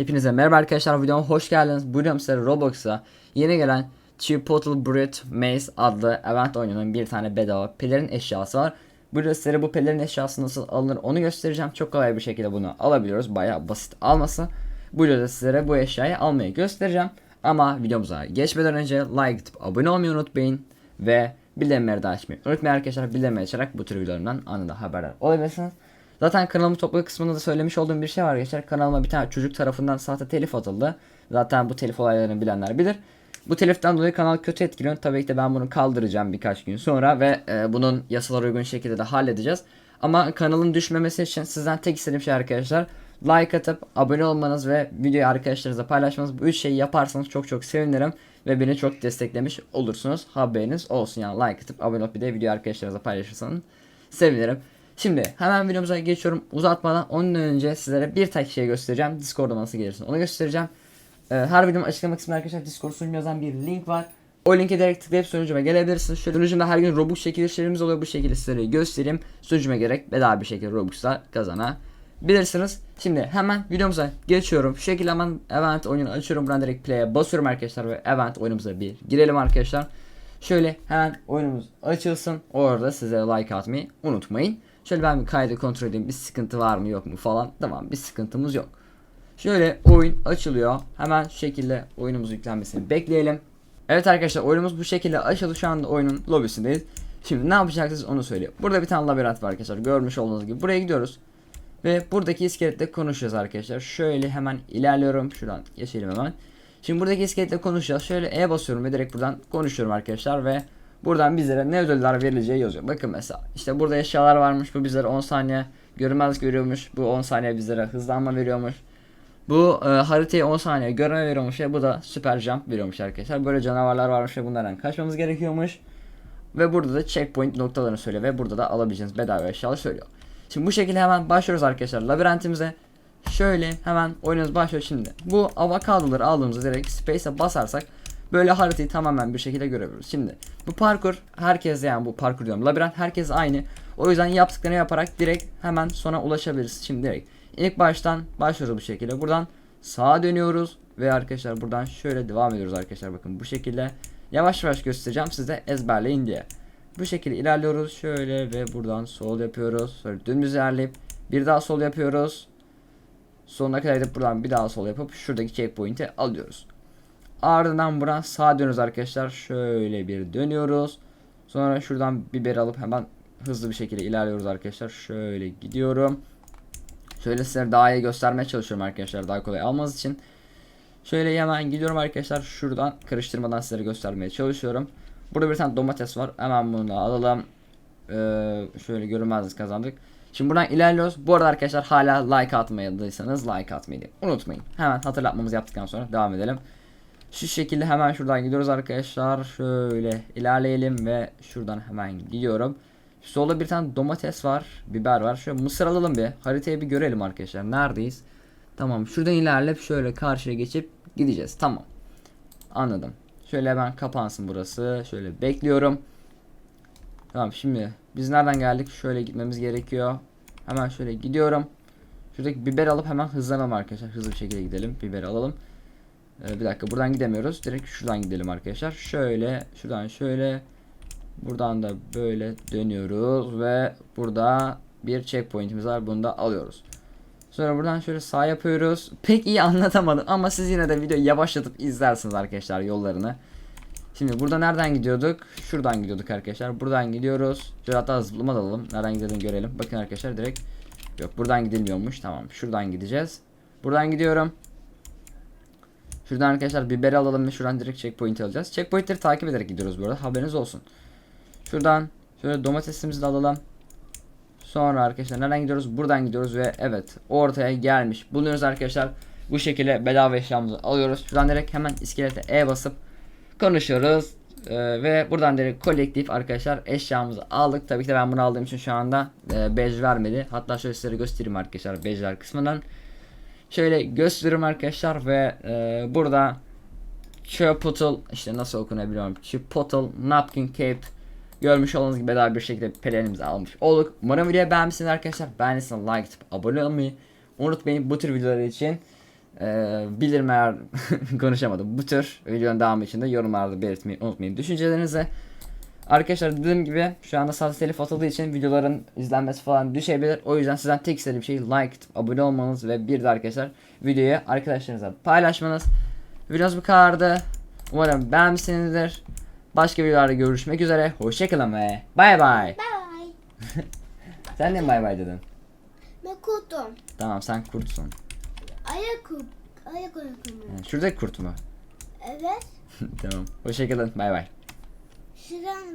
Hepinize merhaba arkadaşlar videoma hoş geldiniz. Bugün sizlere Roblox'a yeni gelen Chipotle Brute Maze adlı event oyununun bir tane bedava pelerin eşyası var. Burada sizlere bu pelerin eşyası nasıl alınır onu göstereceğim. Çok kolay bir şekilde bunu alabiliyoruz. Bayağı basit alması. Bu videoda sizlere bu eşyayı almayı göstereceğim. Ama videomuza geçmeden önce like atıp abone olmayı unutmayın. Ve bildirimleri de açmayı unutmayın arkadaşlar. Bildirimleri açarak bu tür videolarımdan anında haberdar olabilirsiniz. Zaten kanalımın toplu kısmında da söylemiş olduğum bir şey var arkadaşlar. Kanalıma bir tane çocuk tarafından sahte telif atıldı. Zaten bu telif olaylarını bilenler bilir. Bu teliften dolayı kanal kötü etkileniyor. Tabii ki de ben bunu kaldıracağım birkaç gün sonra ve e, bunun yasalara uygun şekilde de halledeceğiz. Ama kanalın düşmemesi için sizden tek istediğim şey arkadaşlar like atıp abone olmanız ve videoyu arkadaşlarınızla paylaşmanız bu üç şeyi yaparsanız çok çok sevinirim ve beni çok desteklemiş olursunuz. Haberiniz olsun yani like atıp abone olup bir de videoyu arkadaşlarınızla paylaşırsanız sevinirim. Şimdi hemen videomuza geçiyorum uzatmadan onun önce sizlere bir tek şey göstereceğim. Discord'a nasıl gelirsin onu göstereceğim. Ee, her videomun açıklama kısmında arkadaşlar Discord sunucu yazan bir link var. O linke direkt tıklayıp sunucuma gelebilirsiniz. Şöyle sunucumda her gün Robux çekilişlerimiz oluyor. Bu şekilde sizlere göstereyim. Sunucuma gerek bedava bir şekilde Robux'la kazanabilirsiniz. Şimdi hemen videomuza geçiyorum. Şu şekilde hemen event oyununu açıyorum. Buradan direkt play'e basıyorum arkadaşlar ve event oyunumuza bir girelim arkadaşlar. Şöyle hemen oyunumuz açılsın. Orada size like atmayı unutmayın. Şöyle ben bir kaydı kontrol edeyim. Bir sıkıntı var mı yok mu falan. Tamam bir sıkıntımız yok. Şöyle oyun açılıyor. Hemen şu şekilde oyunumuz yüklenmesini bekleyelim. Evet arkadaşlar oyunumuz bu şekilde açıldı. Şu anda oyunun lobisindeyiz. Şimdi ne yapacaksınız onu söyleyeyim. Burada bir tane labirent var arkadaşlar. Görmüş olduğunuz gibi. Buraya gidiyoruz. Ve buradaki iskeletle konuşacağız arkadaşlar. Şöyle hemen ilerliyorum. Şuradan geçelim hemen. Şimdi buradaki iskeletle konuşacağız. Şöyle E basıyorum ve direkt buradan konuşuyorum arkadaşlar ve buradan bizlere ne ödüller verileceği yazıyor. Bakın mesela işte burada eşyalar varmış. Bu bizlere 10 saniye görünmezlik veriyormuş. Bu 10 saniye bizlere hızlanma veriyormuş. Bu e, haritayı 10 saniye görme veriyormuş ve bu da süper jump veriyormuş arkadaşlar. Böyle canavarlar varmış ve bunlardan kaçmamız gerekiyormuş. Ve burada da checkpoint noktalarını söylüyor ve burada da alabileceğiniz bedava eşyaları söylüyor. Şimdi bu şekilde hemen başlıyoruz arkadaşlar labirentimize. Şöyle hemen oyunumuz başlıyor şimdi. Bu avokadoları aldığımızda direkt space'e basarsak böyle haritayı tamamen bir şekilde görebiliriz. Şimdi bu parkur herkes yani bu parkur diyorum labirent herkes aynı. O yüzden yaptıklarını yaparak direkt hemen sona ulaşabiliriz. Şimdi direkt ilk baştan başlıyoruz bu şekilde. Buradan sağa dönüyoruz ve arkadaşlar buradan şöyle devam ediyoruz arkadaşlar bakın bu şekilde. Yavaş yavaş göstereceğim size ezberleyin diye. Bu şekilde ilerliyoruz şöyle ve buradan sol yapıyoruz. Sonra dümdüz ilerleyip bir daha sol yapıyoruz. Sonuna kadar gidip buradan bir daha sol yapıp şuradaki checkpoint'i alıyoruz. Ardından buradan sağa dönüyoruz arkadaşlar. Şöyle bir dönüyoruz. Sonra şuradan biber alıp hemen hızlı bir şekilde ilerliyoruz arkadaşlar. Şöyle gidiyorum. Şöyle size daha iyi göstermeye çalışıyorum arkadaşlar daha kolay almanız için. Şöyle hemen gidiyorum arkadaşlar. Şuradan karıştırmadan sizlere göstermeye çalışıyorum. Burada bir tane domates var. Hemen bunu da alalım. Ee, şöyle görünmezlik kazandık. Şimdi buradan ilerliyoruz. Bu arada arkadaşlar hala like atmadıysanız like atmayı unutmayın. Hemen hatırlatmamızı yaptıktan sonra devam edelim. Şu şekilde hemen şuradan gidiyoruz arkadaşlar. Şöyle ilerleyelim ve şuradan hemen gidiyorum. Solda bir tane domates var, biber var. Şöyle mısır alalım bir. Haritayı bir görelim arkadaşlar. Neredeyiz? Tamam. Şuradan ilerleyip şöyle karşıya geçip gideceğiz. Tamam. Anladım. Şöyle hemen kapansın burası. Şöyle bekliyorum. Tamam şimdi biz nereden geldik? Şöyle gitmemiz gerekiyor. Hemen şöyle gidiyorum. Şuradaki biber alıp hemen hızlanalım arkadaşlar. Hızlı bir şekilde gidelim. Biber alalım. Ee, bir dakika buradan gidemiyoruz. Direkt şuradan gidelim arkadaşlar. Şöyle şuradan şöyle. Buradan da böyle dönüyoruz ve burada bir checkpoint'imiz var. Bunu da alıyoruz. Sonra buradan şöyle sağ yapıyoruz. Pek iyi anlatamadım ama siz yine de videoyu yavaşlatıp izlersiniz arkadaşlar yollarını. Şimdi burada nereden gidiyorduk? Şuradan gidiyorduk arkadaşlar. Buradan gidiyoruz. Şöyle hatta zıplama da alalım. Nereden gidiyordun görelim. Bakın arkadaşlar direkt. Yok buradan gidilmiyormuş. Tamam. Şuradan gideceğiz. Buradan gidiyorum. Şuradan arkadaşlar biberi alalım ve şuradan direkt checkpoint alacağız. Checkpointleri takip ederek gidiyoruz bu arada. Haberiniz olsun. Şuradan şöyle domatesimizi de alalım. Sonra arkadaşlar nereden gidiyoruz? Buradan gidiyoruz ve evet ortaya gelmiş. Buluyoruz arkadaşlar. Bu şekilde bedava eşyamızı alıyoruz. Şuradan direkt hemen iskelete E basıp konuşuyoruz. Ee, ve buradan direkt kolektif arkadaşlar eşyamızı aldık. Tabii ki de ben bunu aldığım için şu anda e, bej vermedi. Hatta şöyle size göstereyim arkadaşlar bejler kısmından. Şöyle gösteririm arkadaşlar ve e, burada Chipotle işte nasıl okunabiliyorum Chipotle Napkin Cape görmüş olduğunuz gibi bedava bir şekilde pelerimizi almış olduk. Umarım videoyu beğenmişsiniz arkadaşlar. Beğendiyseniz like atıp abone olmayı unutmayın bu tür videolar için. Ee, bilirim eğer konuşamadım. Bu tür videonun devamı için de yorumlarda belirtmeyi unutmayın düşüncelerinizi. Arkadaşlar dediğim gibi şu anda sahte telif atıldığı için videoların izlenmesi falan düşebilir. O yüzden sizden tek istediğim şey like, abone olmanız ve bir de arkadaşlar videoyu arkadaşlarınızla paylaşmanız. Videomuz bu kadardı. Umarım beğenmişsinizdir. Başka videolarda görüşmek üzere. Hoşçakalın ve bay bay. Bye. Sen de bay bay dedin? Ben kurtum. Tamam sen kurtsun. Ayak. Ayak ayakkabı. Yani şuradaki kurt mu? Evet. tamam. Hoşçakalın. Bay bay. Şuradan